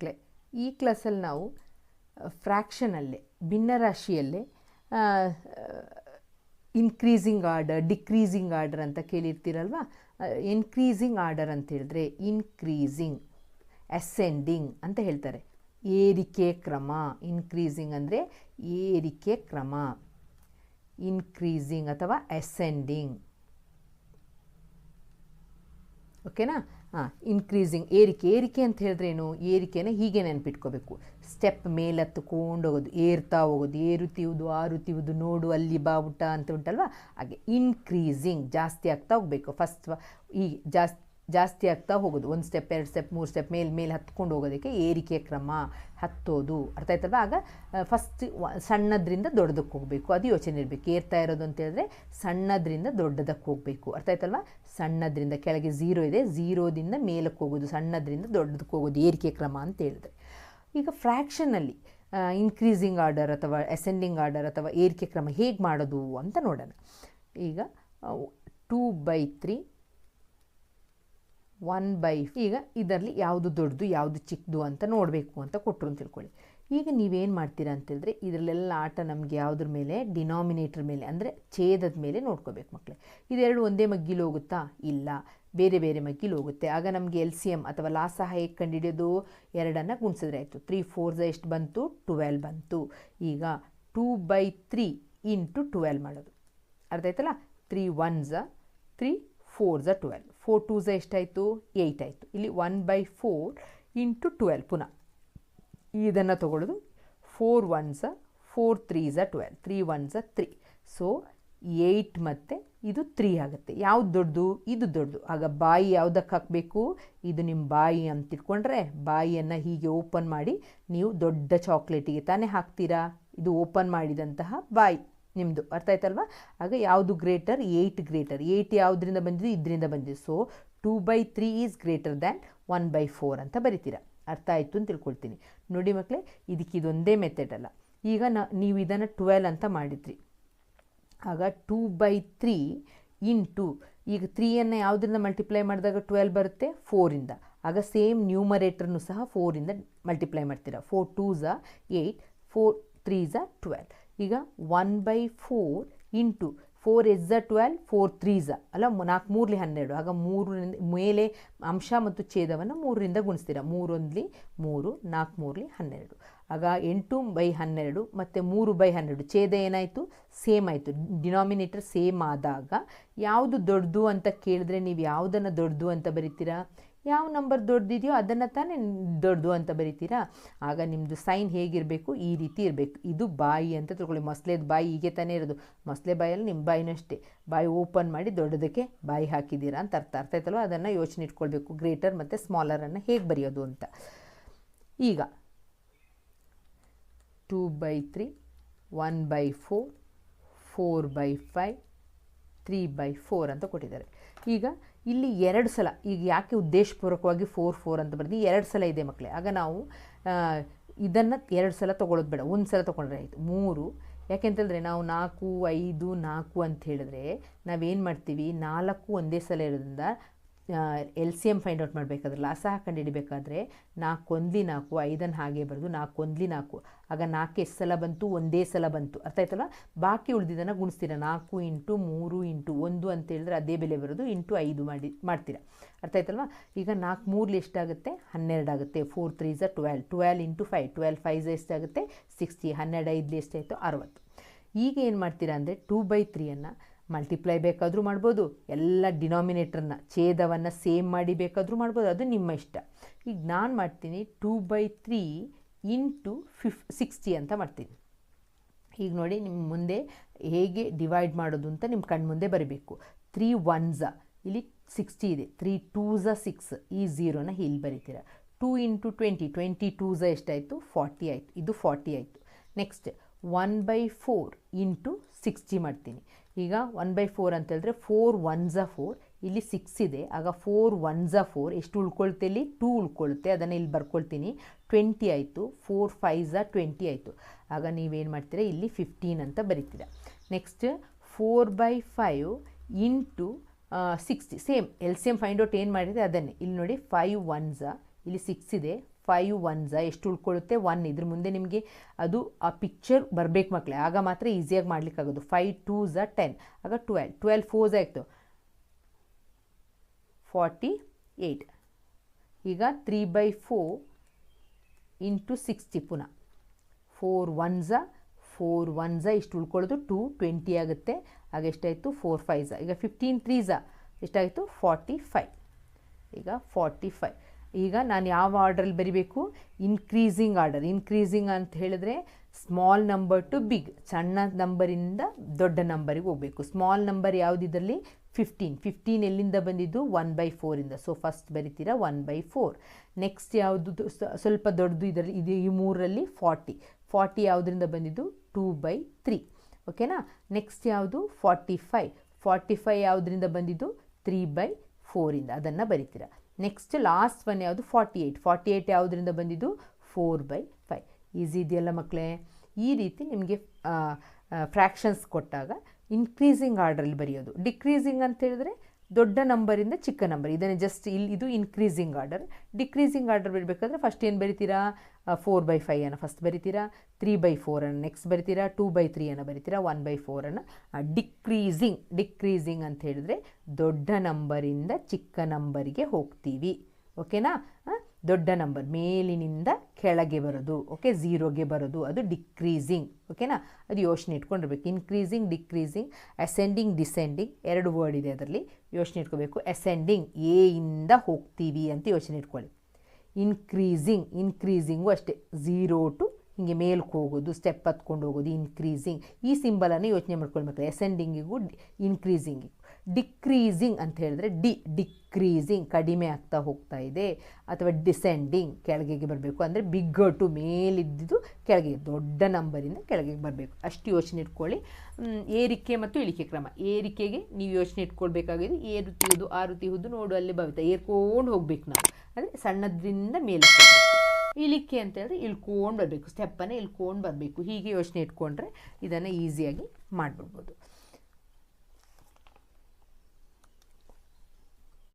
ಮಕ್ಕಳೇ, ಈ ಕ್ಲಾಸಲ್ಲಿ ನಾವು ಫ್ರ್ಯಾಕ್ಷನಲ್ಲೇ ಭಿನ್ನರಾಶಿಯಲ್ಲೇ ಇನ್ಕ್ರೀಸಿಂಗ್ ಆರ್ಡರ್ ಡಿಕ್ರೀಸಿಂಗ್ ಆರ್ಡರ್ ಅಂತ ಕೇಳಿರ್ತೀರಲ್ವ? ಇನ್ಕ್ರೀಸಿಂಗ್ ಆರ್ಡರ್ ಅಂತ ಹೇಳಿದ್ರೆ ಇನ್ಕ್ರೀಸಿಂಗ್ ಅಸೆಂಡಿಂಗ್ ಅಂತ ಹೇಳ್ತಾರೆ. ಏರಿಕೆ ಕ್ರಮ ಇನ್ಕ್ರೀಸಿಂಗ್ ಅಂದರೆ ಏರಿಕೆ ಕ್ರಮ ಇನ್ಕ್ರೀಸಿಂಗ್ ಅಥವಾ ಅಸೆಂಡಿಂಗ್ ಓಕೆನಾ? ಹಾಂ ಇನ್ಕ್ರೀಸಿಂಗ್ ಏರಿಕೆ. ಏರಿಕೆ ಅಂತ ಹೇಳಿದ್ರೆ ಏನು? ಏರಿಕೆನ ಹೀಗೆ ನೆನ್ಪಿಟ್ಕೋಬೇಕು. ಸ್ಟೆಪ್ ಮೇಲೆ ಹೋಗೋದು ಏರ್ತಾ ಹೋಗೋದು ಏರುತ್ತಿವುದು ಆರುತ್ತಿವುದು ನೋಡು, ಅಲ್ಲಿ ಬಾ ಊಟ ಅಂತ ಉಂಟಲ್ವ? ಹಾಗೆ ಇನ್ಕ್ರೀಸಿಂಗ್ ಜಾಸ್ತಿ ಆಗ್ತಾ ಹೋಗಬೇಕು. ಫಸ್ಟ್ ಈ ಜಾಸ್ತಿ ಜಾಸ್ತಿ ಆಗ್ತಾ ಹೋಗೋದು. ಒಂದು ಸ್ಟೆಪ್ ಎರಡು ಸ್ಟೆಪ್ ಮೂರು ಸ್ಟೆಪ್ ಮೇಲೆ ಮೇಲೆ ಹತ್ಕೊಂಡು ಹೋಗೋದಕ್ಕೆ ಏರಿಕೆ ಕ್ರಮ ಹತ್ತೋದು. ಅರ್ಥ ಆಯ್ತಲ್ವ? ಆಗ ಫಸ್ಟ್ ಸಣ್ಣದ್ರಿಂದ ದೊಡ್ಡದಕ್ಕೆ ಹೋಗಬೇಕು. ಅದು ಯೋಚನೆ ಇರಬೇಕು. ಏರ್ತಾ ಇರೋದು ಅಂತ ಹೇಳಿದ್ರೆ ಸಣ್ಣದ್ರಿಂದ ದೊಡ್ಡದಕ್ಕೆ ಹೋಗಬೇಕು. ಅರ್ಥ ಆಯ್ತಲ್ವ? ಸಣ್ಣದ್ರಿಂದ ಕೆಳಗೆ ಝೀರೋ ಇದೆ. ಝೀರೋದಿಂದ ಮೇಲಕ್ಕೆ ಹೋಗೋದು. ಸಣ್ಣದ್ರಿಂದ ದೊಡ್ಡದಕ್ಕೆ ಹೋಗೋದು. ಏರಿಕೆ ಕ್ರಮ ಅಂತ ಹೇಳಿದ್ರೆ. ಈಗ ಫ್ರ್ಯಾಕ್ಷನಲ್ಲಿ ಇನ್ಕ್ರೀಸಿಂಗ್ ಆರ್ಡರ್ ಅಥವಾ ಅಸೆಂಡಿಂಗ್ ಆರ್ಡರ್ ಅಥವಾ ಏರಿಕೆ ಕ್ರಮ ಹೇಗೆ ಮಾಡೋದು ಅಂತ ನೋಡೋಣ. ಈಗ two by three one by ಈಗ ಇದರಲ್ಲಿ ಯಾವುದು ದೊಡ್ಡದು, ಯಾವುದು ಚಿಕ್ಕದು ಅಂತ ನೋಡಬೇಕು ಅಂತ ಕೊಟ್ಟರು ಅಂತ ತಿಳ್ಕೊಳ್ಳಿ. ಈಗ ನೀವೇನು ಮಾಡ್ತೀರಾ ಅಂತೇಳಿದ್ರೆ ಇದರಲ್ಲೆಲ್ಲ ಆಟ ನಮಗೆ ಯಾವುದ್ರ ಮೇಲೆ? ಡಿನಾಮಿನೇಟರ್ ಮೇಲೆ, ಅಂದರೆ ಛೇದದ ಮೇಲೆ ನೋಡ್ಕೋಬೇಕು ಮಕ್ಕಳೇ ಇದೆರಡು ಒಂದೇ ಮಗ್ಗಿಲು ಹೋಗುತ್ತಾ? ಇಲ್ಲ. ಬೇರೆ ಬೇರೆ ಮಗ್ಗಿಲು ಹೋಗುತ್ತೆ. ಆಗ ನಮಗೆ ಎಲ್ ಸಿ ಎಂ ಅಥವಾ ಲಾಸ ಹೇಗೆ ಕಂಡುಹಿಡಿಯೋದು? ಎರಡನ್ನು ಗುಣಿಸಿದ್ರೆ ಆಯಿತು. ತ್ರೀ ಫೋರ್ಸ ಎಷ್ಟು ಬಂತು? ಟ್ವೆಲ್ ಬಂತು. ಈಗ two by three into twelve ಮಾಡೋದು. ಅರ್ಥ ಆಯ್ತಲ್ಲ? ತ್ರೀ ಒನ್ಸ ತ್ರೀ ಫೋರ್ ಝ ಟ್ವೆಲ್ ಫೋರ್ ಟೂ ಝ ಎಷ್ಟಾಯಿತು? ಏಯ್ಟ್ ಆಯಿತು. ಇಲ್ಲಿ one by four into twelve ಪುನಃ. ಇದನ್ನು ತಗೊಳ್ಳೋದು ಫೋರ್ ಒನ್ ಝ four three ಝ twelve three one ಝ ತ್ರೀ ಸೊ ಏಯ್ಟ್ ಮತ್ತು ಇದು ತ್ರೀ ಆಗುತ್ತೆ. ಯಾವ್ದು ದೊಡ್ಡದು? ಇದು ದೊಡ್ಡದು. ಆಗ ಬಾಯಿ ಯಾವುದಕ್ಕೆ ಹಾಕಬೇಕು? ಇದು ನಿಮ್ಮ ಬಾಯಿ ಅಂತ ಇಟ್ಕೊಂಡ್ರೆ ಬಾಯಿಯನ್ನು ಹೀಗೆ ಓಪನ್ ಮಾಡಿ ನೀವು ದೊಡ್ಡ ಚಾಕ್ಲೇಟಿಗೆ ತಾನೇ ಹಾಕ್ತೀರಾ? ಇದು ಓಪನ್ ಮಾಡಿದಂತಹ ಬಾಯಿ. ನಿಮ್ಮದು ಅರ್ಥ ಆಯ್ತಲ್ವಾ ಆಗ ಯಾವುದು ಗ್ರೇಟರ್ ಏಯ್ಟ್ ಗ್ರೇಟರ್ ಏಯ್ಟ್ ಯಾವುದರಿಂದ ಬಂದಿದೆ? ಇದರಿಂದ ಬಂದಿದೆ. So two by three is greater than one by four ಅಂತ ಬರಿತೀರಾ. ಅರ್ಥ ಆಯಿತು ಅಂತ ತಿಳ್ಕೊಳ್ತೀನಿ. ನೋಡಿ ಮಕ್ಕಳೇ ಇದಕ್ಕೆ ಇದೊಂದೇ ಮೆಥಡ್ ಅಲ್ಲ. ಈಗ ನ, ನೀವು ಇದನ್ನು ಟ್ವೆಲ್ ಅಂತ ಮಾಡಿದ್ರಿ. ಆಗ ಟೂ ಬೈ ತ್ರೀ ಇಂಟು ಈಗ ತ್ರೀಯನ್ನು ಯಾವುದರಿಂದ ಮಲ್ಟಿಪ್ಲೈ ಮಾಡಿದಾಗ ಟ್ವೆಲ್ ಬರುತ್ತೆ? ಫೋರಿಂದ ಆಗ ಸೇಮ್ ನ್ಯೂಮರೇಟರ್ನು ಸಹ ಫೋರಿಂದ ಮಲ್ಟಿಪ್ಲೈ ಮಾಡ್ತೀರಾ. ಫೋರ್ ಟೂ ಝ ಏಯ್ಟ್ ಫೋರ್ ತ್ರೀ ಝ ಟ್ವೆಲ್ ಈಗ one by four into fours twelve four threes ಅಲ್ಲ ನಾಲ್ಕು ಮೂರಲಿ ಹನ್ನೆರಡು. ಆಗ ಮೂರರಿಂದ ಮೇಲೆ ಅಂಶ ಮತ್ತು ಛೇದವನ್ನು ಮೂರರಿಂದ ಗುಣಿಸ್ತೀರಾ. ಮೂರೊಂದ್ಲಿ ಮೂರು, ನಾಲ್ಕು ಮೂರಲಿ ಹನ್ನೆರಡು. ಆಗ ಎಂಟು ಬೈ ಹನ್ನೆರಡು ಮತ್ತು ಮೂರು ಬೈ ಹನ್ನೆರಡು. ಛೇದ ಏನಾಯಿತು? ಸೇಮ್ ಆಯಿತು. ಡಿನಾಮಿನೇಟರ್ ಸೇಮ್ ಆದಾಗ ಯಾವುದು ದೊಡ್ಡದು ಅಂತ ಕೇಳಿದ್ರೆ ನೀವು ಯಾವುದನ್ನು ದೊಡ್ಡದು ಅಂತ ಬರಿತೀರಾ? ಯಾವ ನಂಬರ್ ದೊಡ್ಡದಿದೆಯೋ ಅದನ್ನು ತಾನೇ ದೊಡ್ಡದು ಅಂತ ಬರಿತೀರಾ? ಆಗ ನಿಮ್ಮದು ಸೈನ್ ಹೇಗಿರಬೇಕು, ಈ ರೀತಿ ಇರಬೇಕು. ಇದು ಬಾಯಿ ಅಂತ ತಿಳ್ಕೊಳ್ಳಿ. ಮಸಲೇದು ಬಾಯಿ ಹೀಗೆ ತಾನೇ ಇರೋದು. ಮೊಸಲೆ ಬಾಯಲ್ಲಿ ನಿಮ್ಮ ಬಾಯಿನೂ ಅಷ್ಟೇ ಬಾಯಿ ಓಪನ್ ಮಾಡಿ ದೊಡ್ಡದಕ್ಕೆ ಬಾಯಿ ಹಾಕಿದ್ದೀರಾ ಅಂತ ಅರ್ಥ. ಅರ್ಥ ಆಯ್ತಲ್ವ? ಅದನ್ನು ಯೋಚನೆ ಇಟ್ಕೊಳ್ಬೇಕು. ಗ್ರೇಟರ್ ಮತ್ತು ಸ್ಮಾಲರನ್ನು ಹೇಗೆ ಬರೆಯೋದು ಅಂತ. ಈಗ two by three one by four four by five three by four ಅಂತ ಕೊಟ್ಟಿದ್ದಾರೆ. ಈಗ ಇಲ್ಲಿ ಎರಡು ಸಲ, ಈಗ ಯಾಕೆ ಉದ್ದೇಶಪೂರ್ವಕವಾಗಿ ಫೋರ್ ಫೋರ್ ಅಂತ ಬರ್ದು, ಎರಡು ಸಲ ಇದೆ ಮಕ್ಕಳೇ ಆಗ ನಾವು ಇದನ್ನು ಎರಡು ಸಲ ತೊಗೊಳೋದು ಬೇಡ, ಒಂದು ಸಲ ತೊಗೊಂಡ್ರೆ ಆಯಿತು. ಮೂರು ಯಾಕೆಂತಂದರೆ ನಾವು ನಾಲ್ಕು, ಐದು, ನಾಲ್ಕು ಅಂತ ಹೇಳಿದ್ರೆ ನಾವೇನು ಮಾಡ್ತೀವಿ? ನಾಲ್ಕು ಒಂದೇ ಸಲ ಇರೋದ್ರಿಂದ L C M find out ಮಾಡಬೇಕಾದ್ರೆ ಲಾಸ ಹಾಕೊಂಡು ನಾಲ್ಕು ಒಂದ್ಲಿ ನಾಲ್ಕು, ಐದನ್ನು ಹಾಗೆ ಬರೆದು ನಾಲ್ಕು ಒಂದ್ಲಿ ನಾಲ್ಕು. ಆಗ ನಾಲ್ಕು ಎಷ್ಟು ಸಲ ಬಂತು? ಒಂದೇ ಸಲ ಬಂತು. ಅರ್ಥ ಆಯ್ತಲ್ಲ ಬಾಕಿ ಉಳಿದಿದ್ದನ್ನು ಗುಣಿಸ್ತೀರ? ನಾಲ್ಕು ಇಂಟು ಮೂರು ಇಂಟು ಒಂದು ಅಂತ ಹೇಳಿದ್ರೆ ಅದೇ ಬೆಲೆ ಬರೋದು ಇಂಟು ಐದು ಮಾಡಿ, ಮಾಡ್ತೀರಾ? ಅರ್ಥ ಆಯ್ತಲ್ವಾ? ಈಗ ನಾಲ್ಕು ಮೂರಲ್ಲಿ ಎಷ್ಟಾಗುತ್ತೆ? ಹನ್ನೆರಡು ಆಗುತ್ತೆ. Four three ಝ twelve. Twelve into five. Twelve five ಝ ಎಷ್ಟಾಗುತ್ತೆ? ಸಿಕ್ಸ್ಟಿ. ಹನ್ನೆರಡು ಐದಲ್ಲಿ ಎಷ್ಟಾಯಿತು? ಅರವತ್ತು. ಈಗ ಏನು ಮಾಡ್ತೀರಾ ಅಂದರೆ ಟೂ ಬೈ ತ್ರೀಯನ್ನು ಮಲ್ಟಿಪ್ಲೈ ಬೇಕಾದರೂ ಮಾಡ್ಬೋದು. ಎಲ್ಲ ಡಿನಾಮಿನೇಟ್ರನ್ನ ಛೇದವನ್ನು ಸೇಮ್ ಮಾಡಿ ಬೇಕಾದರೂ ಮಾಡ್ಬೋದು. ಅದು ನಿಮ್ಮ ಇಷ್ಟ. ಈಗ ನಾನು ಮಾಡ್ತೀನಿ ಟೂ ಬೈ ತ್ರೀ ಇಂಟು ಫಿಫ್ ಸಿಕ್ಸ್ಟಿ ಅಂತ ಮಾಡ್ತೀನಿ. ಈಗ ನೋಡಿ ನಿಮ್ಮ ಮುಂದೆ ಹೇಗೆ ಡಿವೈಡ್ ಮಾಡೋದು ಅಂತ ನಿಮ್ಮ ಕಣ್ಣು ಮುಂದೆ ಬರಬೇಕು. ತ್ರೀ ಒನ್ಸ ಇಲ್ಲಿ ಸಿಕ್ಸ್ಟಿ ಇದೆ. ತ್ರೀ ಟೂಸ ಸಿಕ್ಸ್ ಈ ಝೀರೋನ ಇಲ್ಲಿ ಬರೀತೀರ. Two into twenty twenty twos ಎಷ್ಟಾಯಿತು? ಫಾರ್ಟಿ ಆಯಿತು. ಇದು ಫಾರ್ಟಿ ಆಯಿತು. Next one by four into sixty ಮಾಡ್ತೀನಿ. ಈಗ ಒನ್ ಬೈ ಫೋರ್ ಅಂತ ಹೇಳಿದ್ರೆ ಫೋರ್ ಒನ್ ಝ ಫೋರ್ ಇಲ್ಲಿ ಸಿಕ್ಸ್ ಇದೆ. ಆಗ ಫೋರ್ ಒನ್ ಝ ಫೋರ್ ಎಷ್ಟು ಉಳ್ಕೊಳ್ತೆ ಇಲ್ಲಿ? ಟೂ ಉಳ್ಕೊಳುತ್ತೆ ಅದನ್ನು ಇಲ್ಲಿ ಬರ್ಕೊಳ್ತೀನಿ. ಟ್ವೆಂಟಿ ಆಯಿತು. ಫೋರ್ ಫೈವ್ ಝ ಟ್ವೆಂಟಿ ಆಯಿತು. ಆಗ ನೀವೇನು ಮಾಡ್ತೀರಾ? ಇಲ್ಲಿ ಫಿಫ್ಟೀನ್ ಅಂತ ಬರಿತೀರ. Next four by five into sixty same L C M find out ಏನು ಮಾಡಿದೆ? ಅದನ್ನೇ. ಇಲ್ಲಿ ನೋಡಿ ಫೈವ್ ಒನ್ ಝ ಇಲ್ಲಿ ಸಿಕ್ಸ್ ಇದೆ. ಫೈವ್ ಒನ್ಸ ಎಷ್ಟು ಉಳ್ಕೊಳ್ಳುತ್ತೆ? ಒನ್. ಇದ್ರ ಮುಂದೆ ನಿಮಗೆ ಅದು ಆ ಪಿಕ್ಚರ್ ಬರಬೇಕು ಮಕ್ಕಳೇ ಆಗ ಮಾತ್ರ ಈಸಿಯಾಗಿ ಮಾಡ್ಲಿಕ್ಕಾಗೋದು. ಫೈವ್ ಟೂ ಝ ಟೆನ್. ಆಗ ಟ್ವೆಲ್. ಟ್ವೆಲ್ ಫೋರ್ಸ್ ಆಯಿತು ಫಾರ್ಟಿ ಏಯ್ಟ್. ಈಗ three by four into sixty ಪುನಃ. ಫೋರ್ ಒನ್ಸ ಫೋರ್ ಒನ್ಸ ಇಷ್ಟು ಉಳ್ಕೊಳ್ಳೋದು ಟು ಟ್ವೆಂಟಿ ಆಗುತ್ತೆ. ಆಗ ಎಷ್ಟಾಯಿತು? ಫೋರ್ ಫೈವ್ಸ ಈಗ ಫಿಫ್ಟೀನ್ ತ್ರೀಸ ಎಷ್ಟಾಯಿತು? Forty five. ಈಗ ಫಾರ್ಟಿ ಫೈವ್. ಈಗ ನಾನು ಯಾವ ಆರ್ಡ್ರಲ್ಲಿ ಬರಿಬೇಕು? ಇನ್ಕ್ರೀಸಿಂಗ್ ಆರ್ಡರ್ ಇನ್ಕ್ರೀಸಿಂಗ್ ಅಂತ ಹೇಳಿದ್ರೆ ಸ್ಮಾಲ್ ನಂಬರ್ ಟು ಬಿಗ್ ಸಣ್ಣ ನಂಬರಿಂದ ದೊಡ್ಡ ನಂಬರಿಗೆ ಹೋಗಬೇಕು. ಸ್ಮಾಲ್ ನಂಬರ್ ಯಾವುದಿದ್ರಲ್ಲಿ ಫಿಫ್ಟೀನ್ ಫಿಫ್ಟೀನ್ ಎಲ್ಲಿಂದ ಬಂದಿದ್ದು? ಒನ್ ಬೈ ಫೋರಿಂದ ಸೊ ಫಸ್ಟ್ ಬರಿತೀರಾ? ಒನ್ ಬೈ ಫೋರ್ ನೆಕ್ಸ್ಟ್ ಯಾವುದು ಸ್ವಲ್ಪ ದೊಡ್ಡದು ಇದರಲ್ಲಿ ಇದು ಈ ಮೂರರಲ್ಲಿ ಫಾರ್ಟಿ ಫಾರ್ಟಿ ಯಾವುದರಿಂದ ಬಂದಿದ್ದು? ಟೂ ಬೈ ತ್ರೀ ಓಕೆನಾ ನೆಕ್ಸ್ಟ್ ಯಾವುದು? ಫಾರ್ಟಿ ಫೈವ್ ಫಾರ್ಟಿ ಫೈವ್ ಯಾವುದರಿಂದ ಬಂದಿದ್ದು? ತ್ರೀ ಬೈ ಫೋರಿಂದ ಅದನ್ನು ಬರಿತೀರಾ? ನೆಕ್ಸ್ಟ್ ಲಾಸ್ಟ್ ಒನ್ ಯಾವುದು? ಫಾರ್ಟಿ ಏಯ್ಟ್ ಫಾರ್ಟಿ ಏಯ್ಟ್ ಯಾವುದರಿಂದ ಬಂದಿದ್ದು? ಫೋರ್ ಬೈ ಫೈ ಈಸಿ ಇದೆಯಲ್ಲ ಮಕ್ಕಳೇ ಈ ರೀತಿ ನಿಮಗೆ ಫ್ರ್ಯಾಕ್ಷನ್ಸ್ ಕೊಟ್ಟಾಗ ಇನ್ಕ್ರೀಸಿಂಗ್ ಆರ್ಡ್ರಲ್ಲಿ ಬರೆಯೋದು. ಡಿಕ್ರೀಸಿಂಗ್ ಅಂತ ಹೇಳಿದ್ರೆ ದೊಡ್ಡ ನಂಬರಿಂದ ಚಿಕ್ಕ ನಂಬರ್ ಇದನ್ನು ಜಸ್ಟ್ ಇಲ್ಲಿ ಇದು ಇನ್ಕ್ರೀಸಿಂಗ್ ಆರ್ಡರ್ ಡಿಕ್ರೀಸಿಂಗ್ ಆರ್ಡರ್ ಬಿಡಬೇಕಾದ್ರೆ ಫಸ್ಟ್ ಏನು ಬರಿತೀರಾ? ಫೋರ್ ಬೈ ಫೈವ್ ಅನ್ನು ಫಸ್ಟ್ ಬರಿತೀರಾ? ತ್ರೀ ಬೈ ಫೋರನ್ನು ನೆಕ್ಸ್ಟ್ ಬರಿತೀರಾ? ಟೂ ಬೈ ತ್ರೀಯನ್ನು ಬರಿತೀರಾ? ಒನ್ ಬೈ ಫೋರನ್ನು ಡಿಕ್ರೀಸಿಂಗ್ ಡಿಕ್ರೀಸಿಂಗ್ ಅಂತ ಹೇಳಿದ್ರೆ ದೊಡ್ಡ ನಂಬರಿಂದ ಚಿಕ್ಕ ನಂಬರಿಗೆ ಹೋಗ್ತೀವಿ. ಓಕೆನಾ ದೊಡ್ಡ ನಂಬರ್ ಮೇಲಿನಿಂದ ಕೆಳಗೆ ಬರೋದು. ಓಕೆ ಝೀರೋಗೆ ಬರೋದು. ಅದು ಡಿಕ್ರೀಸಿಂಗ್ ಓಕೆನಾ ಅದು ಯೋಚನೆ ಇಟ್ಕೊಂಡಿರ್ಬೇಕು. ಇನ್ಕ್ರೀಸಿಂಗ್ ಡಿಕ್ರೀಸಿಂಗ್ ಅಸೆಂಡಿಂಗ್ ಡಿಸೆಂಡಿಂಗ್ ಎರಡು ವರ್ಡ್ ಇದೆ ಅದರಲ್ಲಿ. ಯೋಚನೆ ಇಟ್ಕೋಬೇಕು. ಅಸೆಂಡಿಂಗ್ ಎ ಇಂದ ಹೋಗ್ತೀವಿ ಅಂತ ಯೋಚನೆ ಇಟ್ಕೊಳ್ಳಿ. ಇನ್ಕ್ರೀಸಿಂಗ್ ಇನ್ಕ್ರೀಸಿಂಗು ಅಷ್ಟೇ. ಝೀರೋ ಟು ಹಿಂಗೆ ಮೇಲ್ಕ್ಕೆ ಹೋಗೋದು ಸ್ಟೆಪ್ ಹತ್ಕೊಂಡು ಹೋಗೋದು ಇನ್ಕ್ರೀಸಿಂಗ್ ಈ ಸಿಂಬಲನ್ನು ಯೋಚನೆ ಮಾಡ್ಕೊಳ್ಬೇಕು. ಎಸೆಂಡಿಂಗಿಗೂ ಇನ್ಕ್ರೀಸಿಂಗಿಗೂ ಡಿಕ್ರೀಸಿಂಗ್ ಅಂತ ಹೇಳಿದ್ರೆ ಡಿ ಡಿಕ್ರೀಸಿಂಗ್ ಕಡಿಮೆ ಆಗ್ತಾ ಹೋಗ್ತಾ ಇದೆ. ಅಥವಾ ಡಿಸೆಂಡಿಂಗ್ ಕೆಳಗೆಗೆ ಬರಬೇಕು. ಅಂದರೆ ಬಿಗ್ಗಟ್ಟು ಮೇಲಿದ್ದಿದ್ದು ಕೆಳಗೆ, ದೊಡ್ಡ ನಂಬರಿಂದ ಕೆಳಗೆ ಬರಬೇಕು. ಅಷ್ಟು ಯೋಚನೆ ಇಟ್ಕೊಳ್ಳಿ. ಏರಿಕೆ ಮತ್ತು ಇಳಿಕೆ ಕ್ರಮ. ಏರಿಕೆಗೆ ನೀವು ಯೋಚನೆ ಇಟ್ಕೊಳ್ಬೇಕಾಗಿದ್ದು ಏರು ತೀಹುದು ಆರು ತೀಹುದು ನೋಡು, ಅಲ್ಲಿ ಬರುತ್ತೆ ಏರ್ಕೊಂಡು ಹೋಗ್ಬೇಕು ನಾವು. ಅಂದರೆ ಸಣ್ಣದ್ರಿಂದ ಮೇಲೆ ಇಳಿಕೆ ಅಂತ ಹೇಳಿದ್ರೆ ಇಳ್ಕೊಂಡು ಬರಬೇಕು. ಸ್ಟೆಪ್ಪನ್ನು ಇಳ್ಕೊಂಡು ಬರಬೇಕು. ಹೀಗೆ ಯೋಚನೆ ಇಟ್ಕೊಂಡ್ರೆ ಇದನ್ನು ಈಸಿಯಾಗಿ ಮಾಡಿಬಿಡ್ಬೋದು.